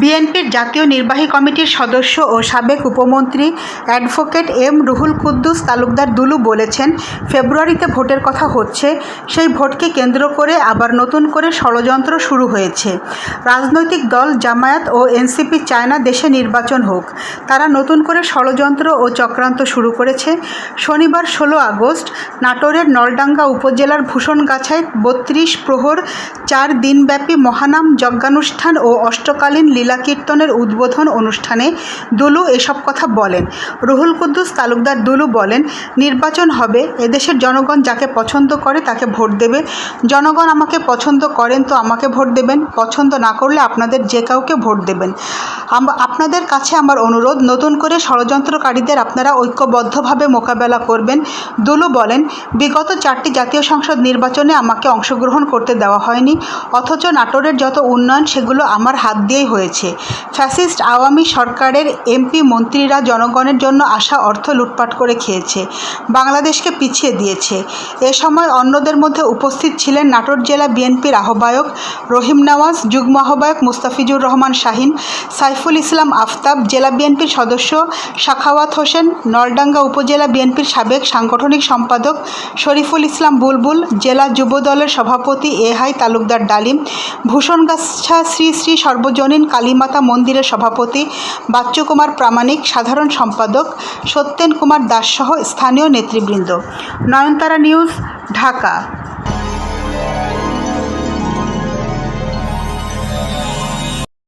বিএনপির জাতীয় নির্বাহী কমিটির সদস্য ও সাবেক উপমন্ত্রী অ্যাডভোকেট এম রুহুল কুদ্দুস তালুকদার দুলু বলেছেন, ফেব্রুয়ারিতে ভোটের কথা হচ্ছে, সেই ভোটকে কেন্দ্র করে আবার নতুন করে ষড়যন্ত্র শুরু হয়েছে। রাজনৈতিক দল, জামায়াত ও এনসিপি চায় না দেশে নির্বাচন হোক। তারা নতুন করে ষড়যন্ত্র ও চক্রান্ত শুরু করেছে। শনিবার ষোলো আগস্ট, নাটোরের নলডাঙ্গা উপজেলার ভূষণগাছায় বত্রিশ প্রহর, চার দিনব্যাপী মহানাম, যজ্ঞানুষ্ঠান ও অষ্টকালীন লীলা কীর্তনের উদ্বোধন অনুষ্ঠানে দুলু এসব কথা বলেন। রুহুল কুদ্দুস তালুকদার দুলু বলেন, নির্বাচন হবে, এদেশের জনগণ যাকে পছন্দ করে তাকে ভোট দেবে। জনগণ আমাকে পছন্দ করেন তো আমাকে ভোট দেবেন, পছন্দ না করলে আপনাদের যে কাউকে ভোট দেবেন। আপনাদের কাছে আমার অনুরোধ, নতুন করে ষড়যন্ত্রকারীদের আপনারা ঐক্যবদ্ধভাবে মোকাবেলা করবেন। দুলু বলেন, বিগত চারটি জাতীয় সংসদ নির্বাচনে আমাকে অংশগ্রহণ করতে দেওয়া হয়নি, অথচ নাটোরের যত উন্নয়ন সেগুলো আমার হাত দিয়েই হয়েছে। ফ্যাসিস্ট আওয়ামী সরকারের এমপি মন্ত্রীরা জনগণের জন্য আসা অর্থ লুটপাট করে খেয়েছে, বাংলাদেশকে পিছিয়ে দিয়েছে। এ সময় অন্যদের মধ্যে উপস্থিত ছিলেন নাটোর জেলা বিএনপির আহ্বায়ক রহিম নওয়াজ, যুগ্ম আহ্বায়ক মুস্তাফিজুর রহমান শাহিন, সাইফুল ইসলাম আফতাব, জেলা বিএনপির সদস্য সাখাওয়াত হোসেন, নলডাঙ্গা উপজেলা বিএনপির সাবেক সাংগঠনিক সম্পাদক শরীফুল ইসলাম বুলবুল, জেলা যুব দলের সভাপতি এহাই তালুকদার ডালিম, ভূষণগাছা শ্রী শ্রী সর্বজনীন কালীমাতা মন্দিরের সভাপতি বাচ্চু কুমার প্রামাণিক, সাধারণ সম্পাদক সত্যেন কুমার দাস সহ স্থানীয় নেতৃবৃন্দ। নয়নতারা নিউজ, ঢাকা।